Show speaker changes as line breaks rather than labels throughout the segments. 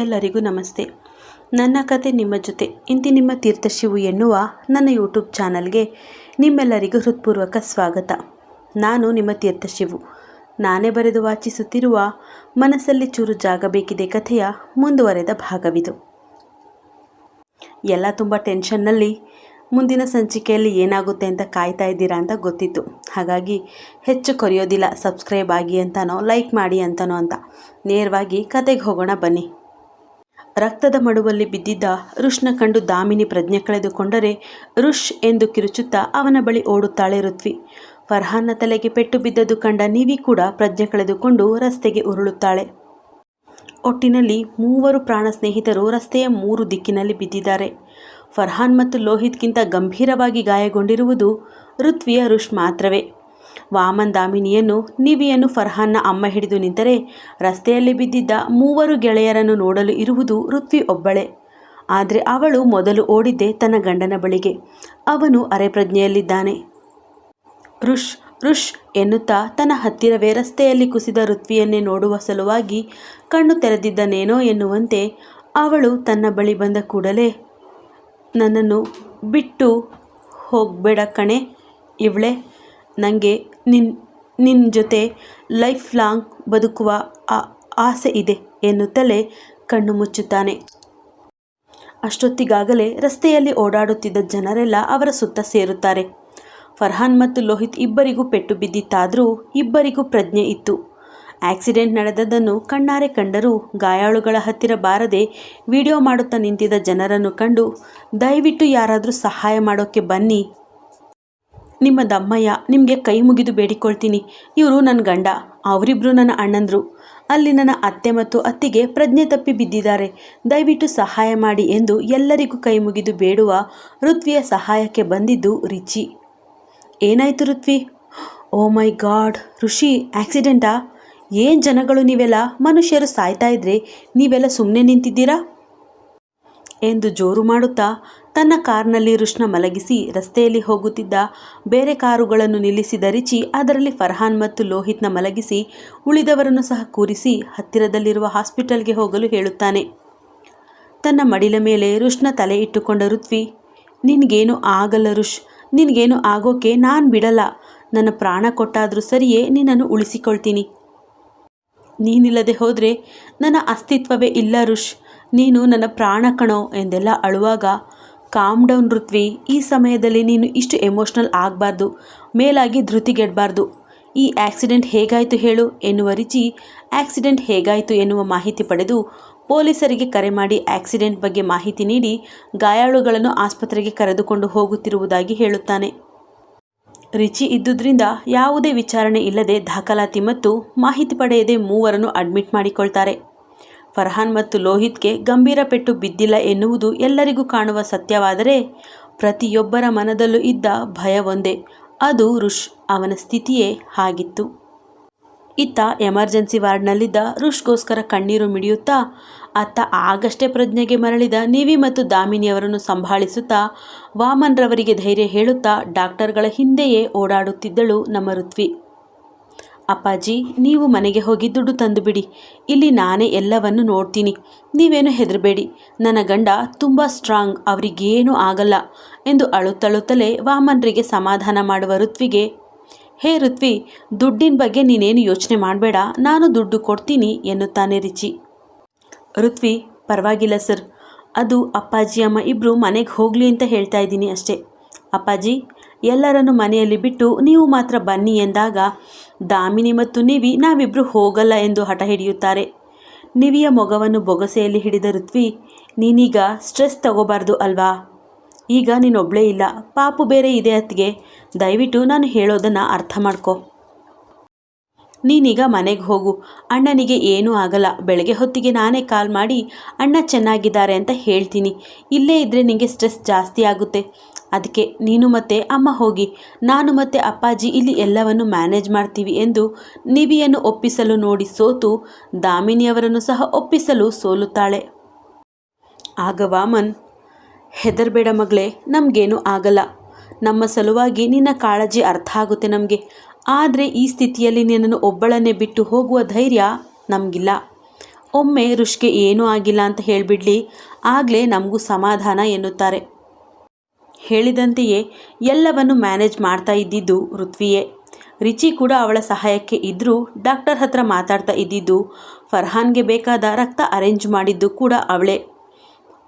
ಎಲ್ಲರಿಗೂ ನಮಸ್ತೆ. ನನ್ನ ಕತೆ ನಿಮ್ಮ ಜೊತೆ. ಇಂತಿ ನಿಮ್ಮ ತೀರ್ಥಶಿವು ಎನ್ನುವ ನನ್ನ ಯೂಟ್ಯೂಬ್ ಚಾನಲ್ಗೆ ನಿಮ್ಮೆಲ್ಲರಿಗೂ ಹೃತ್ಪೂರ್ವಕ ಸ್ವಾಗತ. ನಾನು ನಿಮ್ಮ ತೀರ್ಥಶಿವು. ನಾನೇ ಬರೆದು ವಾಚಿಸುತ್ತಿರುವ ಮನಸ್ಸಲ್ಲಿ ಚೂರು ಜಾಗ ಬೇಕಿದೆ ಕಥೆಯ ಮುಂದುವರೆದ ಭಾಗವಿದು. ಎಲ್ಲ ತುಂಬ ಟೆನ್ಷನ್ನಲ್ಲಿ ಮುಂದಿನ ಸಂಚಿಕೆಯಲ್ಲಿ ಏನಾಗುತ್ತೆ ಅಂತ ಕಾಯ್ತಾ ಇದ್ದೀರಾ ಅಂತ ಗೊತ್ತಿತ್ತು. ಹಾಗಾಗಿ ಹೆಚ್ಚು ಕೊರೆಯೋದಿಲ್ಲ, ಸಬ್ಸ್ಕ್ರೈಬ್ ಆಗಿ ಅಂತನೋ, ಲೈಕ್ ಮಾಡಿ ಅಂತನೋ ಅಂತ. ನೇರವಾಗಿ ಕತೆಗೆ ಹೋಗೋಣ ಬನ್ನಿ. ರಕ್ತದ ಮಡುವಲ್ಲಿ ಬಿದ್ದಿದ್ದ ಋಷ್ನ ಕಂಡು ದಾಮಿನಿ ಪ್ರಜ್ಞೆ ಕಳೆದುಕೊಂಡರೆ ಋಷ್ ಎಂದು ಕಿರುಚುತ್ತಾ ಅವನ ಬಳಿ ಓಡುತ್ತಾಳೆ ಋತ್ವಿ. ಫರ್ಹಾನ್ನ ತಲೆಗೆ ಪೆಟ್ಟು ಬಿದ್ದದ್ದು ಕಂಡ ನೀವಿ ಕೂಡ ಪ್ರಜ್ಞೆ ಕಳೆದುಕೊಂಡು ರಸ್ತೆಗೆ ಉರುಳುತ್ತಾಳೆ. ಒಟ್ಟಿನಲ್ಲಿ ಮೂವರು ಪ್ರಾಣ ಸ್ನೇಹಿತರು ರಸ್ತೆಯ ಮೂರು ದಿಕ್ಕಿನಲ್ಲಿ ಬಿದ್ದಿದ್ದಾರೆ. ಫರ್ಹಾನ್ ಮತ್ತು ಲೋಹಿತ್ಗಿಂತ ಗಂಭೀರವಾಗಿ ಗಾಯಗೊಂಡಿರುವುದು ಋತ್ವಿಯ ಋಷ್ ಮಾತ್ರವೇ. ವಾಮನ್ ದಾಮಿನಿಯನ್ನು ನಿವಿಯನ್ನು ಫರ್ಹಾನ್ನ ಅಮ್ಮ ಹಿಡಿದು ನಿಂತರೆ ರಸ್ತೆಯಲ್ಲಿ ಬಿದ್ದಿದ್ದ ಮೂವರು ಗೆಳೆಯರನ್ನು ನೋಡಲು ಇರುವುದು ಋತ್ವಿ ಒಬ್ಬಳೆ. ಆದರೆ ಅವಳು ಮೊದಲು ಓಡಿದ್ದೆ ತನ್ನ ಗಂಡನ ಬಳಿಗೆ. ಅವನು ಅರೆಪ್ರಜ್ಞೆಯಲ್ಲಿದ್ದಾನೆ. ಋಷ್ ಋಷ್ ಎನ್ನುತ್ತಾ ತನ್ನ ಹತ್ತಿರವೇ ರಸ್ತೆಯಲ್ಲಿ ಕುಸಿದ ಋತ್ವಿಯನ್ನೇ ನೋಡುವ ಸಲುವಾಗಿ ಕಣ್ಣು ತೆರೆದಿದ್ದನೇನೋ ಎನ್ನುವಂತೆ ಅವಳು ತನ್ನ ಬಳಿ ಬಂದ ಕೂಡಲೇ, ನನ್ನನ್ನು ಬಿಟ್ಟು ಹೋಗಬೇಡ ಕಣೆ, ಇವಳೆ. ನನಗೆ ನಿನ್ನ ನಿನ್ನ ಜೊತೆ ಲೈಫ್ ಲಾಂಗ್ ಬದುಕುವ ಆಸೆ ಇದೆ ಎನ್ನುತ್ತಲೇ ಕಣ್ಣು ಮುಚ್ಚುತ್ತಾನೆ. ಅಷ್ಟೊತ್ತಿಗಾಗಲೇ ರಸ್ತೆಯಲ್ಲಿ ಓಡಾಡುತ್ತಿದ್ದ ಜನರೆಲ್ಲ ಅವರ ಸುತ್ತ ಸೇರುತ್ತಾರೆ. ಫರ್ಹಾನ್ ಮತ್ತು ಲೋಹಿತ್ ಇಬ್ಬರಿಗೂ ಪೆಟ್ಟು ಬಿದ್ದಿತ್ತಾದರೂ ಇಬ್ಬರಿಗೂ ಪ್ರಜ್ಞೆ ಇತ್ತು. ಆಕ್ಸಿಡೆಂಟ್ ನಡೆದದನ್ನು ಕಣ್ಣಾರೆ ಕಂಡರೂ ಗಾಯಾಳುಗಳ ಹತ್ತಿರ ಬಾರದೆ ವಿಡಿಯೋ ಮಾಡುತ್ತಾ ನಿಂತಿದ್ದ ಜನರನ್ನು ಕಂಡು, ದಯವಿಟ್ಟು ಯಾರಾದರೂ ಸಹಾಯ ಮಾಡೋಕ್ಕೆ ಬನ್ನಿ ನಿಮ್ಮ ದಮ್ಮಯ್ಯ ನಿಮಗೆ ಕೈ ಮುಗಿದು ಬೇಡಿಕೊಳ್ತೀನಿ. ಇವರು ನನ್ನ ಗಂಡ ಅವರಿಬ್ಬರು ನನ್ನ ಅಣ್ಣಂದರು. ಅಲ್ಲಿ ನನ್ನ ಅತ್ತೆ ಮತ್ತು ಅತ್ತಿಗೆ ಪ್ರಜ್ಞೆ ತಪ್ಪಿ ಬಿದ್ದಿದ್ದಾರೆ. ದಯವಿಟ್ಟು ಸಹಾಯ ಮಾಡಿ ಎಂದು ಎಲ್ಲರಿಗೂ ಕೈ ಮುಗಿದು ಬೇಡುವ ಋತ್ವಿಯ ಸಹಾಯಕ್ಕೆ ಬಂದಿದ್ದು ರಿಚಿ. ಏನಾಯಿತು ಋತ್ವಿ? ಓ ಮೈ ಗಾಡ್, ಋಷಿ, ಆಕ್ಸಿಡೆಂಟಾ? ಏನು ಜನಗಳು ನೀವೆಲ್ಲ? ಮನುಷ್ಯರು ಸಾಯ್ತಾ ಇದ್ರೆ ನೀವೆಲ್ಲ ಸುಮ್ಮನೆ ನಿಂತಿದ್ದೀರಾ? ಎಂದು ಜೋರು ಮಾಡುತ್ತಾ ತನ್ನ ಕಾರ್ನಲ್ಲಿ ರುಷ್ಣ ಮಲಗಿಸಿ ರಸ್ತೆಯಲ್ಲಿ ಹೋಗುತ್ತಿದ್ದ ಬೇರೆ ಕಾರುಗಳನ್ನು ನಿಲ್ಲಿಸಿದ ರಿಚಿ ಅದರಲ್ಲಿ ಫರ್ಹಾನ್ ಮತ್ತು ಲೋಹಿತ್ನ ಮಲಗಿಸಿ ಉಳಿದವರನ್ನು ಸಹ ಕೂರಿಸಿ ಹತ್ತಿರದಲ್ಲಿರುವ ಹಾಸ್ಪಿಟಲ್ಗೆ ಹೋಗಲು ಹೇಳುತ್ತಾನೆ. ತನ್ನ ಮಡಿಲ ಮೇಲೆ ರುಷ್ನ ತಲೆ ಇಟ್ಟುಕೊಂಡ ಋತ್ವಿ, ನಿನಗೇನು ಆಗಲ್ಲ ರುಷ್ ನಿನಗೇನು ಆಗೋಕೆ ನಾನು ಬಿಡಲ್ಲ. ನನ್ನ ಪ್ರಾಣ ಕೊಟ್ಟಾದರೂ ಸರಿಯೇ ನಿನ್ನನ್ನು ಉಳಿಸಿಕೊಳ್ತೀನಿ. ನೀನಿಲ್ಲದೆ ಹೋದರೆ ನನ್ನ ಅಸ್ತಿತ್ವವೇ ಇಲ್ಲ ರುಷ್ ನೀನು ನನ್ನ ಪ್ರಾಣ ಕಣೋ ಎಂದೆಲ್ಲ ಅಳುವಾಗ ಕಾಮ್ ಡೌನ್ ಋತ್ವಿ ಈ ಸಮಯದಲ್ಲಿ ನೀನು ಇಷ್ಟು ಎಮೋಷ್ನಲ್ ಆಗಬಾರ್ದು. ಮೇಲಾಗಿ ಧೃತಿಗೆಡಬಾರ್ದು. ಈ ಆಕ್ಸಿಡೆಂಟ್ ಹೇಗಾಯಿತು ಹೇಳು ಎನ್ನುವ ರಿಚಿ ಆಕ್ಸಿಡೆಂಟ್ ಹೇಗಾಯಿತು ಎನ್ನುವ ಮಾಹಿತಿ ಪಡೆದು ಪೊಲೀಸರಿಗೆ ಕರೆ ಮಾಡಿ ಆಕ್ಸಿಡೆಂಟ್ ಬಗ್ಗೆ ಮಾಹಿತಿ ನೀಡಿ ಗಾಯಾಳುಗಳನ್ನು ಆಸ್ಪತ್ರೆಗೆ ಕರೆದುಕೊಂಡು ಹೋಗುತ್ತಿರುವುದಾಗಿ ಹೇಳುತ್ತಾನೆ. ರಿಚಿ ಇದ್ದುದರಿಂದ ಯಾವುದೇ ವಿಚಾರಣೆ ಇಲ್ಲದೆ ದಾಖಲಾತಿ ಮತ್ತು ಮಾಹಿತಿ ಪಡೆಯದೆ ಮೂವರನ್ನು ಅಡ್ಮಿಟ್ ಮಾಡಿಕೊಳ್ತಾರೆ. ಫರ್ಹಾನ್ ಮತ್ತು ಲೋಹಿತ್ಗೆ ಗಂಭೀರ ಪೆಟ್ಟು ಬಿದ್ದಿಲ್ಲ ಎನ್ನುವುದು ಎಲ್ಲರಿಗೂ ಕಾಣುವ ಸತ್ಯವಾದರೆ ಪ್ರತಿಯೊಬ್ಬರ ಮನದಲ್ಲೂ ಇದ್ದ ಭಯ ಒಂದೇ, ಅದು ರುಷ್ ಅವನ ಸ್ಥಿತಿಯೇ ಆಗಿತ್ತು ಇತ್ತ ಎಮರ್ಜೆನ್ಸಿ ವಾರ್ಡ್ನಲ್ಲಿದ್ದ ಋಷ್ಗೋಸ್ಕರ ಕಣ್ಣೀರು ಮಿಡಿಯುತ್ತಾ, ಅತ್ತ ಆಗಷ್ಟೇ ಪ್ರಜ್ಞೆಗೆ ಮರಳಿದ ನಿವಿ ಮತ್ತು ದಾಮಿನಿಯವರನ್ನು ಸಂಭಾಳಿಸುತ್ತಾ, ವಾಮನ್ರವರಿಗೆ ಧೈರ್ಯ ಹೇಳುತ್ತಾ ಡಾಕ್ಟರ್ಗಳ ಹಿಂದೆಯೇ ಓಡಾಡುತ್ತಿದ್ದಳು ನಮ್ಮ ಋತ್ವಿ. ಅಪ್ಪಾಜಿ, ನೀವು ಮನೆಗೆ ಹೋಗಿ ದುಡ್ಡು ತಂದು ಬಿಡಿ ಇಲ್ಲಿ ನಾನೇ ಎಲ್ಲವನ್ನು ನೋಡ್ತೀನಿ. ನೀವೇನು ಹೆದರಬೇಡಿ. ನನ್ನ ಗಂಡ ತುಂಬ ಸ್ಟ್ರಾಂಗ್ ಅವರಿಗೇನೂ ಆಗಲ್ಲ ಎಂದು ಅಳುತ್ತಳುತ್ತಲೇ ವಾಮನ್ರಿಗೆ ಸಮಾಧಾನ ಮಾಡುವ ಋತ್ವಿಗೆ, ಹೇ ಋತ್ವಿ, ದುಡ್ಡಿನ ಬಗ್ಗೆ ನೀನೇನು ಯೋಚನೆ ಮಾಡಬೇಡ, ನಾನು ದುಡ್ಡು ಕೊಡ್ತೀನಿ, ಎನ್ನುತ್ತಾನೆ ರಿಚಿ. ಋತ್ವಿ, ಪರವಾಗಿಲ್ಲ ಸರ್. ಅದು ಅಪ್ಪಾಜಿ ಅಮ್ಮ ಇಬ್ಬರು ಮನೆಗೆ ಹೋಗಲಿ ಅಂತ ಹೇಳ್ತಾ ಇದ್ದೀನಿ ಅಷ್ಟೇ. ಅಪ್ಪಾಜಿ ಎಲ್ಲರನ್ನು ಮನೆಯಲ್ಲಿ ಬಿಟ್ಟು ನೀವು ಮಾತ್ರ ಬನ್ನಿ ಎಂದಾಗ, ದಾಮಿನಿ ಮತ್ತು ನಿವಿ ನಾವಿಬ್ಬರು ಹೋಗಲ್ಲ ಎಂದು ಹಠ ಹಿಡಿಯುತ್ತಾರೆ. ನಿವಿಯ ಮೊಗವನ್ನು ಬೊಗಸೆಯಲ್ಲಿ ಹಿಡಿದ ಋತ್ವಿ, ನೀನೀಗ ಸ್ಟ್ರೆಸ್ ತಗೋಬಾರ್ದು ಅಲ್ವಾ? ಈಗ ನೀನೊಬ್ಬಳೇ ಇಲ್ಲ. ಪಾಪು ಬೇರೆ ಇದೆ ಅತ್ತಿಗೆ. ದಯವಿಟ್ಟು ನಾನು ಹೇಳೋದನ್ನು ಅರ್ಥ ಮಾಡ್ಕೊ. ನೀನೀಗ ಮನೆಗೆ ಹೋಗು. ಅಣ್ಣನಿಗೆ ಏನೂ ಆಗಲ್ಲ. ಬೆಳಗ್ಗೆ ಹೊತ್ತಿಗೆ ನಾನೇ ಕಾಲ್ ಮಾಡಿ, ಅಣ್ಣ ಚೆನ್ನಾಗಿದ್ದಾರೆ ಅಂತ ಹೇಳ್ತೀನಿ. ಇಲ್ಲೇ ಇದ್ದರೆ ನಿಮಗೆ ಸ್ಟ್ರೆಸ್ ಜಾಸ್ತಿ ಆಗುತ್ತೆ. ಅದಕ್ಕೆ ನೀನು ಮತ್ತೆ ಅಮ್ಮ ಹೋಗಿ. ನಾನು ಮತ್ತೆ ಅಪ್ಪಾಜಿ ಇಲ್ಲಿ ಎಲ್ಲವನ್ನು ಮ್ಯಾನೇಜ್ ಮಾಡ್ತೀವಿ ಎಂದು ನಿವಿಯನ್ನು ಒಪ್ಪಿಸಲು ನೋಡಿ ಸೋತು ದಾಮಿನಿಯವರನ್ನು ಸಹ ಒಪ್ಪಿಸಲು ಸೋಲುತ್ತಾಳೆ. ಆಗ ವಾಮನ್, ಹೆದರ್ಬೇಡ ಮಗಳೇ, ನಮಗೇನು ಆಗಲ್ಲ. ನಮ್ಮ ಸಲುವಾಗಿ ನಿನ್ನ ಕಾಳಜಿ ಅರ್ಥ ಆಗುತ್ತೆ ನಮಗೆ. ಆದರೆ ಈ ಸ್ಥಿತಿಯಲ್ಲಿ ನಿನ್ನನ್ನು ಒಬ್ಬಳನ್ನೇ ಬಿಟ್ಟು ಹೋಗುವ ಧೈರ್ಯ ನಮಗಿಲ್ಲ. ಒಮ್ಮೆ ಋಷಿಗೆ ಏನೂ ಆಗಿಲ್ಲ ಅಂತ ಹೇಳಿಬಿಡ್ಲಿ. ಆಗಲೇ ನಮಗೂ ಸಮಾಧಾನ ಎನ್ನುತ್ತಾರೆ. ಹೇಳಿದಂತೆಯೇ ಎಲ್ಲವನ್ನು ಮ್ಯಾನೇಜ್ ಮಾಡ್ತಾ ಇದ್ದಿದ್ದು ಋತ್ವಿಯೇ. ರಿಚಿ ಕೂಡ ಅವಳ ಸಹಾಯಕ್ಕೆ ಇದ್ದರೂ ಡಾಕ್ಟರ್ ಹತ್ರ ಮಾತಾಡ್ತಾ ಇದ್ದಿದ್ದು ಫರ್ಹಾನ್ಗೆ ಬೇಕಾದ ರಕ್ತ ಅರೇಂಜ್ ಮಾಡಿದ್ದು ಕೂಡ ಅವಳೇ.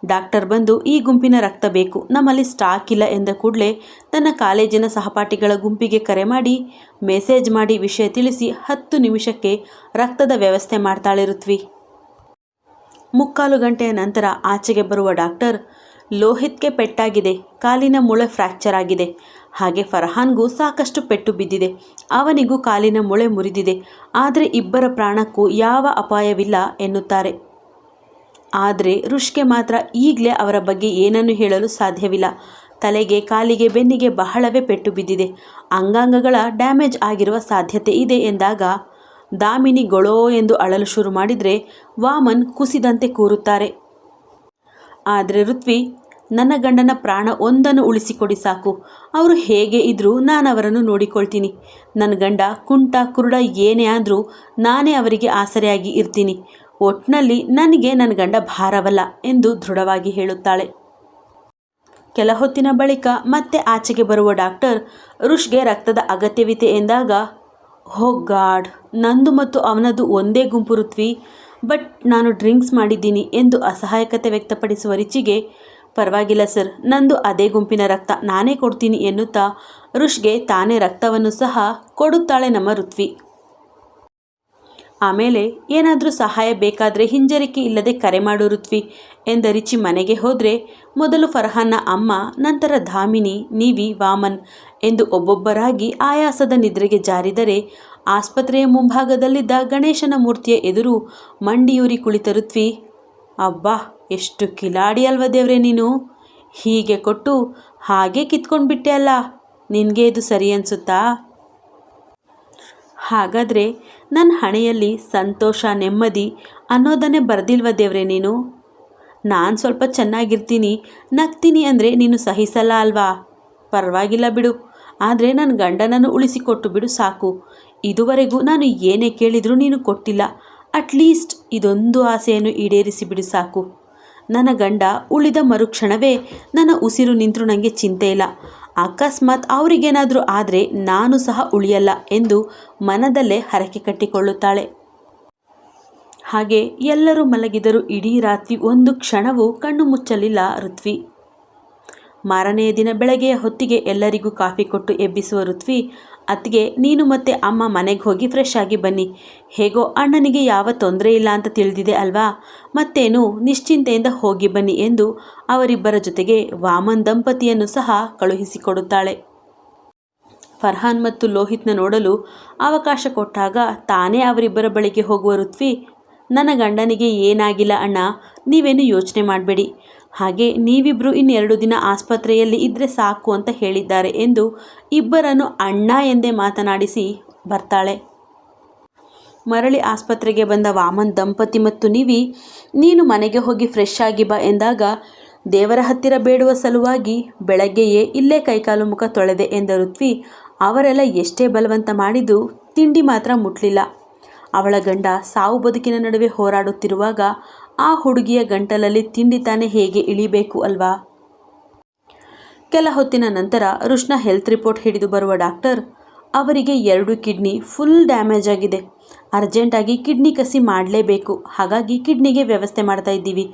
ಡಾಕ್ಟರ್ ಬಂದು, ಈ ಗುಂಪಿನ ರಕ್ತ ಬೇಕು. ನಮ್ಮಲ್ಲಿ ಸ್ಟಾಕ್ ಇಲ್ಲ ಎಂದ ಕೂಡಲೇ ತನ್ನ ಕಾಲೇಜಿನ ಸಹಪಾಠಿಗಳ ಗುಂಪಿಗೆ ಕರೆ ಮಾಡಿ, ಮೆಸೇಜ್ ಮಾಡಿ ವಿಷಯ ತಿಳಿಸಿ ಹತ್ತು ನಿಮಿಷಕ್ಕೆ ರಕ್ತದ ವ್ಯವಸ್ಥೆ ಮಾಡ್ತಾಳೆ ಋತ್ವಿ. ಮುಕ್ಕಾಲು ಗಂಟೆಯ ನಂತರ ಆಚೆಗೆ ಬರುವ ಡಾಕ್ಟರ್ ಲೋಹಿತ್ಗೆ ಪೆಟ್ಟಾಗಿದೆ, ಕಾಲಿನ ಮೊಳೆ ಫ್ರ್ಯಾಕ್ಚರ್ ಆಗಿದೆ. ಹಾಗೆ ಫರ್ಹಾನ್ಗೂ ಸಾಕಷ್ಟು ಪೆಟ್ಟು ಬಿದ್ದಿದೆ. ಅವನಿಗೂ ಕಾಲಿನ ಮೊಳೆ ಮುರಿದಿದೆ. ಆದರೆ ಇಬ್ಬರ ಪ್ರಾಣಕ್ಕೂ ಯಾವ ಅಪಾಯವಿಲ್ಲ ಎನ್ನುತ್ತಾರೆ. ಆದರೆ ಋಷ್ಗೆ ಮಾತ್ರ ಈಗಲೇ ಅವರ ಬಗ್ಗೆ ಏನನ್ನು ಹೇಳಲು ಸಾಧ್ಯವಿಲ್ಲ. ತಲೆಗೆ, ಕಾಲಿಗೆ, ಬೆನ್ನಿಗೆ ಬಹಳವೇ ಪೆಟ್ಟು ಬಿದ್ದಿದೆ. ಅಂಗಾಂಗಗಳ ಡ್ಯಾಮೇಜ್ ಆಗಿರುವ ಸಾಧ್ಯತೆ ಇದೆ ಎಂದಾಗ, ದಾಮಿನಿ ಗೊಳೋ ಎಂದು ಅಳಲು ಶುರು ಮಾಡಿದರೆ ವಾಮನ್ ಕುಸಿದಂತೆ ಕೂರುತ್ತಾರೆ. ಆದರೆ ಋತ್ವಿ, ನನ್ನ ಗಂಡನ ಪ್ರಾಣ ಒಂದನ್ನು ಉಳಿಸಿಕೊಡಿ ಸಾಕು. ಅವರು ಹೇಗೆ ಇದ್ದರೂ ನಾನು ಅವರನ್ನು ನೋಡಿಕೊಳ್ತೀನಿ. ನನ್ನ ಗಂಡ ಕುಂಟ ಕುರುಡ ಏನೇ ಆದರೂ ನಾನೇ ಅವರಿಗೆ ಆಸರೆಯಾಗಿ ಇರ್ತೀನಿ. ಒಟ್ಟಿನಲ್ಲಿ ನನಗೆ ನನ್ನ ಗಂಡ ಭಾರವಲ್ಲ ಎಂದು ದೃಢವಾಗಿ ಹೇಳುತ್ತಾಳೆ. ಕೆಲ ಹೊತ್ತಿನ ಬಳಿಕ ಮತ್ತೆ ಆಚೆಗೆ ಬರುವ ಡಾಕ್ಟರ್ ಋಷ್ಗೆ ರಕ್ತದ ಅಗತ್ಯವಿದೆ ಎಂದಾಗ ಹೋ ಗಾಡ್, ನಂದು ಮತ್ತು ಅವನದು ಒಂದೇ ಗುಂಪು ಋತ್ವಿ. ಬಟ್ ನಾನು ಡ್ರಿಂಕ್ಸ್ ಮಾಡಿದ್ದೀನಿ ಎಂದು ಅಸಹಾಯಕತೆ ವ್ಯಕ್ತಪಡಿಸುವ ರಿಚಿಗೆ, ಪರವಾಗಿಲ್ಲ ಸರ್. ನಂದು ಅದೇ ಗುಂಪಿನ ರಕ್ತ ನಾನೇ ಕೊಡ್ತೀನಿ ಎನ್ನುತ್ತಾ ರುಷ್ಗೆ ತಾನೇ ರಕ್ತವನ್ನು ಸಹ ಕೊಡುತ್ತಾಳೆ ನಮ್ಮ ಋತ್ವಿ. ಆಮೇಲೆ, ಏನಾದರೂ ಸಹಾಯ ಬೇಕಾದರೆ ಹಿಂಜರಿಕೆ ಇಲ್ಲದೆ ಕರೆ ಮಾಡು ಋತ್ವಿ ಎಂದ ರಿಚಿ ಮನೆಗೆ ಹೋದರೆ, ಮೊದಲು ಫರ್ಹಾನ್ನ ಅಮ್ಮ, ನಂತರ ಧಾಮಿನಿ, ನೀವಿ, ವಾಮನ್ ಎಂದು ಒಬ್ಬೊಬ್ಬರಾಗಿ ಆಯಾಸದ ನಿದ್ರೆಗೆ ಜಾರಿದರೆ ಆಸ್ಪತ್ರೆಯ ಮುಂಭಾಗದಲ್ಲಿದ್ದ ಗಣೇಶನ ಮೂರ್ತಿಯ ಎದುರು ಮಂಡಿಯೂರಿ ಕುಳಿತ ಋತ್ವಿ ಅಬ್ಬಾ, ಎಷ್ಟು ಕಿಲಾಡಿ ಅಲ್ವ ದೇವ್ರೆ ನೀನು? ಹೀಗೆ ಕೊಟ್ಟು ಹಾಗೆ ಕಿತ್ಕೊಂಡು ಬಿಟ್ಟೆ ಅಲ್ಲ, ನಿನಗೆ ಇದು ಸರಿ ಅನಿಸುತ್ತಾ? ಹಾಗಾದರೆ ನನ್ನ ಹಣೆಯಲ್ಲಿ ಸಂತೋಷ, ನೆಮ್ಮದಿ ಅನ್ನೋದನ್ನೇ ಬರೆದಿಲ್ವ ದೇವ್ರೆ ನೀನು? ನಾನು ಸ್ವಲ್ಪ ಚೆನ್ನಾಗಿರ್ತೀನಿ, ನಗ್ತೀನಿ ಅಂದರೆ ನೀನು ಸಹಿಸಲ್ಲ ಅಲ್ವಾ? ಪರವಾಗಿಲ್ಲ ಬಿಡು, ಆದರೆ ನನ್ನ ಗಂಡನನ್ನು ಉಳಿಸಿಕೊಟ್ಟು ಬಿಡು ಸಾಕು. ಇದುವರೆಗೂ ನಾನು ಏನೇ ಕೇಳಿದರೂ ನೀನು ಕೊಟ್ಟಿಲ್ಲ. ಅಟ್ಲೀಸ್ಟ್ ಇದೊಂದು ಆಸೆಯನ್ನು ಈಡೇರಿಸಿಬಿಡು ಸಾಕು. ನನ್ನ ಗಂಡ ಉಳಿದ ಮರುಕ್ಷಣವೇ ನನ್ನ ಉಸಿರು ನಿಂತರೂ ನನಗೆ ಚಿಂತೆ ಇಲ್ಲ. ಅಕಸ್ಮಾತ್ ಅವರಿಗೇನಾದರೂ ಆದರೆ ನಾನು ಸಹ ಉಳಿಯಲ್ಲ ಎಂದು ಮನದಲ್ಲೇ ಹರಕೆ ಕಟ್ಟಿಕೊಳ್ಳುತ್ತಾಳೆ. ಹಾಗೆ ಎಲ್ಲರೂ ಮಲಗಿದರೂ ಇಡೀ ರಾತ್ರಿ ಒಂದು ಕ್ಷಣವೂ ಕಣ್ಣು ಮುಚ್ಚಲಿಲ್ಲ ಋತ್ವಿ. ಮಾರನೆಯ ದಿನ ಬೆಳಗ್ಗೆಯ ಹೊತ್ತಿಗೆ ಎಲ್ಲರಿಗೂ ಕಾಫಿ ಕೊಟ್ಟು ಎಬ್ಬಿಸುವ ಋತ್ವಿ ಅತ್ತಿಗೆ, ನೀನು ಮತ್ತೆ ಅಮ್ಮ ಮನೆಗೆ ಹೋಗಿ ಫ್ರೆಶ್ ಆಗಿ ಬನ್ನಿ. ಹೇಗೋ ಅಣ್ಣನಿಗೆ ಯಾವ ತೊಂದರೆ ಇಲ್ಲ ಅಂತ ತಿಳಿದಿದೆ ಅಲ್ವಾ? ಮತ್ತೇನು? ನಿಶ್ಚಿಂತೆಯಿಂದ ಹೋಗಿ ಬನ್ನಿ ಎಂದು ಅವರಿಬ್ಬರ ಜೊತೆಗೆ ವಾಮನ್ ದಂಪತಿಯನ್ನು ಸಹ ಕಳುಹಿಸಿಕೊಡುತ್ತಾಳೆ. ಫರ್ಹಾನ್ ಮತ್ತು ಲೋಹಿತ್ನ ನೋಡಲು ಅವಕಾಶ ಕೊಟ್ಟಾಗ ತಾನೇ ಅವರಿಬ್ಬರ ಬಳಿಗೆ ಹೋಗುವ ಋತ್ವಿ, ನನ್ನ ಗಂಡನಿಗೆ ಏನಾಗಿಲ್ಲ ಅಣ್ಣ, ನೀವೇನು ಯೋಚನೆ ಮಾಡಬೇಡಿ. ಹಾಗೆ ನೀವಿಬ್ಬರು ಇನ್ನೆರಡು ದಿನ ಆಸ್ಪತ್ರೆಯಲ್ಲಿ ಇದ್ದರೆ ಸಾಕು ಅಂತ ಹೇಳಿದ್ದಾರೆ ಎಂದು ಇಬ್ಬರನ್ನು ಅಣ್ಣ ಎಂದೇ ಮಾತನಾಡಿಸಿ ಬರ್ತಾಳೆ. ಮರಳಿ ಆಸ್ಪತ್ರೆಗೆ ಬಂದ ವಾಮನ್ ದಂಪತಿ ಮತ್ತು ನಿವಿ, ನೀನು ಮನೆಗೆ ಹೋಗಿ ಫ್ರೆಶ್ ಆಗಿ ಬಾ ಎಂದಾಗ, ದೇವರ ಹತ್ತಿರ ಬೇಡುವ ಸಲುವಾಗಿ ಬೆಳಗ್ಗೆಯೇ ಇಲ್ಲೇ ಕೈಕಾಲು ಮುಖ ತೊಳೆದೆ ಎಂದ ಋತ್ವಿ, ಅವರೆಲ್ಲ ಎಷ್ಟೇ ಬಲವಂತ ಮಾಡಿದ್ದು ತಿಂಡಿ ಮಾತ್ರ ಮುಟ್ಲಿಲ್ಲ. ಅವಳ ಗಂಡ ಸಾವು ಬದುಕಿನ ನಡುವೆ ಹೋರಾಡುತ್ತಿರುವಾಗ ಆ ಹುಡುಗಿಯ ಗಂಟಲಲ್ಲಿ ತಿಂಡಿ ತಾನೇ ಹೇಗೆ ಇಳಿಬೇಕು ಅಲ್ವಾ? ಕೆಲ ಹೊತ್ತಿನ ನಂತರ ರುಷ್ನ ಹೆಲ್ತ್ ರಿಪೋರ್ಟ್ ಹಿಡಿದು ಬರುವ ಡಾಕ್ಟರ್ ಅವರಿಗೆ ಎರಡು ಕಿಡ್ನಿ ಫುಲ್ ಡ್ಯಾಮೇಜ್ ಆಗಿದೆ. ಅರ್ಜೆಂಟಾಗಿ ಕಿಡ್ನಿ ಕಸಿ ಮಾಡಲೇಬೇಕು. ಹಾಗಾಗಿ ಕಿಡ್ನಿಗೆ ವ್ಯವಸ್ಥೆ ಮಾಡ್ತಾ ಇದ್ದೀವಿ.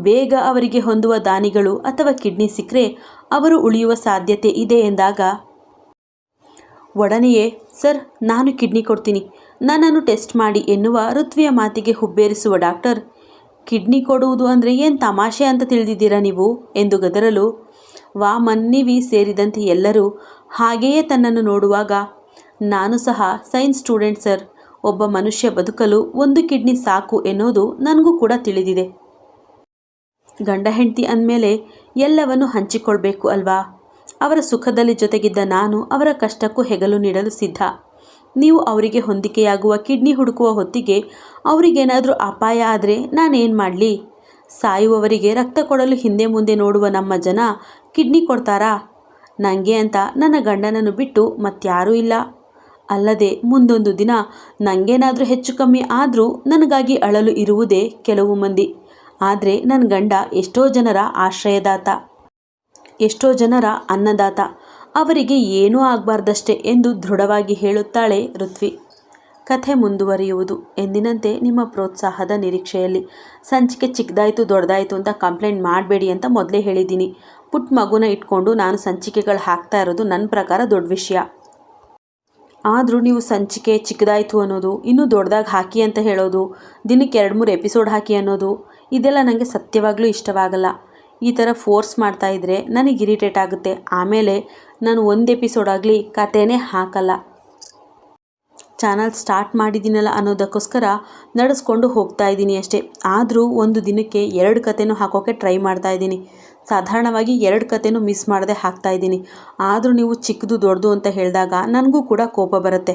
ಬೇಗ ಅವರಿಗೆ ಹೊಂದುವ ದಾನಿಗಳು ಅಥವಾ ಕಿಡ್ನಿ ಸಿಕ್ಕರೆ ಅವರು ಉಳಿಯುವ ಸಾಧ್ಯತೆ ಇದೆ ಎಂದಾಗ, ಒಡನೆಯೇ, ಸರ್, ನಾನು ಕಿಡ್ನಿ ಕೊಡ್ತೀನಿ. ನನ್ನನ್ನು ಟೆಸ್ಟ್ ಮಾಡಿ ಎನ್ನುವ ಋತ್ವಿಯ ಮಾತಿಗೆ ಹುಬ್ಬೇರಿಸುವ ಡಾಕ್ಟರ್ ಕಿಡ್ನಿ ಕೊಡುವುದು ಅಂದರೆ ಏನು ತಮಾಷೆ ಅಂತ ತಿಳಿದಿದ್ದೀರಾ ನೀವು? ಎಂದು ಗದರಲು ವಾಮನ್ನಿವಿ ಸೇರಿದಂತೆ ಎಲ್ಲರೂ ಹಾಗೆಯೇ ತನ್ನನ್ನು ನೋಡುವಾಗ, ನಾನು ಸಹ ಸೈನ್ಸ್ ಸ್ಟೂಡೆಂಟ್ ಸರ್. ಒಬ್ಬ ಮನುಷ್ಯ ಬದುಕಲು ಒಂದು ಕಿಡ್ನಿ ಸಾಕು ಎನ್ನುವುದು ನನಗೂ ಕೂಡ ತಿಳಿದಿದೆ. ಗಂಡ ಹೆಂಡತಿ ಅಂದಮೇಲೆ ಎಲ್ಲವನ್ನು ಹಂಚಿಕೊಳ್ಬೇಕು ಅಲ್ವಾ? ಅವರ ಸುಖದಲ್ಲಿ ಜೊತೆಗಿದ್ದ ನಾನು ಅವರ ಕಷ್ಟಕ್ಕೂ ಹೆಗಲು ನೀಡಲು ಸಿದ್ಧ. ನೀವು ಅವರಿಗೆ ಹೊಂದಿಕೆಯಾಗುವ ಕಿಡ್ನಿ ಹುಡುಕುವ ಹೊತ್ತಿಗೆ ಅವರಿಗೇನಾದರೂ ಅಪಾಯ ಆದರೆ ನಾನೇನು ಮಾಡಲಿ? ಸಾಯುವವರಿಗೆ ರಕ್ತ ಕೊಡಲು ಹಿಂದೆ ಮುಂದೆ ನೋಡುವ ನಮ್ಮ ಜನ ಕಿಡ್ನಿ ಕೊಡ್ತಾರಾ? ನನಗೆ ಅಂತ ನನ್ನ ಗಂಡನನ್ನು ಬಿಟ್ಟು ಮತ್ತಾರೂ ಇಲ್ಲ. ಅಲ್ಲದೆ ಮುಂದೊಂದು ದಿನ ನನಗೇನಾದರೂ ಹೆಚ್ಚು ಕಮ್ಮಿ ಆದರೂ ನನಗಾಗಿ ಅಳಲು ಇರುವುದೇ ಕೆಲವು ಮಂದಿ. ಆದರೆ ನನ್ನ ಗಂಡ ಎಷ್ಟೋ ಜನರ ಆಶ್ರಯದಾತ, ಎಷ್ಟೋ ಜನರ ಅನ್ನದಾತ. ಅವರಿಗೆ ಏನೂ ಆಗಬಾರ್ದಷ್ಟೆ ಎಂದು ದೃಢವಾಗಿ ಹೇಳುತ್ತಾಳೆ ಋತ್ವಿ. ಕಥೆ ಮುಂದುವರಿಯುವುದು. ಎಂದಿನಂತೆ ನಿಮ್ಮ ಪ್ರೋತ್ಸಾಹದ ನಿರೀಕ್ಷೆಯಲ್ಲಿ. ಸಂಚಿಕೆ ಚಿಕ್ಕದಾಯಿತು, ದೊಡ್ಡದಾಯಿತು ಅಂತ ಕಂಪ್ಲೇಂಟ್ ಮಾಡಬೇಡಿ ಅಂತ ಮೊದಲೇ ಹೇಳಿದ್ದೀನಿ. ಪುಟ್ಟ ಮಗುನ ಇಟ್ಕೊಂಡು ನಾನು ಸಂಚಿಕೆಗಳು ಹಾಕ್ತಾ ಇರೋದು ನನ್ನ ಪ್ರಕಾರ ದೊಡ್ಡ ವಿಷಯ. ಆದರೂ ನೀವು ಸಂಚಿಕೆ ಚಿಕ್ಕದಾಯಿತು ಅನ್ನೋದು, ಇನ್ನೂ ದೊಡ್ಡದಾಗಿ ಹಾಕಿ ಅಂತ ಹೇಳೋದು, ದಿನಕ್ಕೆ ಎರಡು ಮೂರು ಎಪಿಸೋಡ್ ಹಾಕಿ ಅನ್ನೋದು, ಇದೆಲ್ಲ ನನಗೆ ಸತ್ಯವಾಗಲೂ ಇಷ್ಟವಾಗಲ್ಲ. ಈ ಥರ ಫೋರ್ಸ್ ಮಾಡ್ತಾ ಇದ್ದರೆ ನನಗೆ ಇರಿಟೇಟ್ ಆಗುತ್ತೆ. ಆಮೇಲೆ ನಾನು ಒಂದು ಎಪಿಸೋಡ್ ಆಗಲಿ ಕಥೆನೇ ಹಾಕಲ್ಲ. ಚಾನಲ್ ಸ್ಟಾರ್ಟ್ ಮಾಡಿದ್ದೀನಲ್ಲ ಅನ್ನೋದಕ್ಕೋಸ್ಕರ ನಡೆಸ್ಕೊಂಡು ಹೋಗ್ತಾ ಇದ್ದೀನಿ ಅಷ್ಟೇ. ಆದರೂ ಒಂದು ದಿನಕ್ಕೆ ಎರಡು ಕತೆನೂ ಹಾಕೋಕ್ಕೆ ಟ್ರೈ ಮಾಡ್ತಾ ಇದ್ದೀನಿ. ಸಾಧಾರಣವಾಗಿ ಎರಡು ಕತೆನೂ ಮಿಸ್ ಮಾಡದೆ ಹಾಕ್ತಾ ಇದ್ದೀನಿ. ಆದರೂ ನೀವು ಚಿಕ್ಕದು ದೊಡ್ಡದು ಅಂತ ಹೇಳಿದಾಗ ನನಗೂ ಕೂಡ ಕೋಪ ಬರುತ್ತೆ.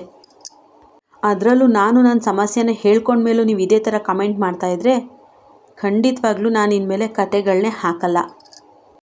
ಅದರಲ್ಲೂ ನಾನು ನನ್ನ ಸಮಸ್ಯೆನ ಹೇಳ್ಕೊಂಡ್ಮೇಲೂ ನೀವು ಇದೇ ಥರ ಕಮೆಂಟ್ ಮಾಡ್ತಾಯಿದ್ರೆ ಖಂಡಿತವಾಗ್ಲೂ ನಾನು ಇನ್ಮೇಲೆ ಕತೆಗಳನ್ನೇ ಹಾಕಲ್ಲ.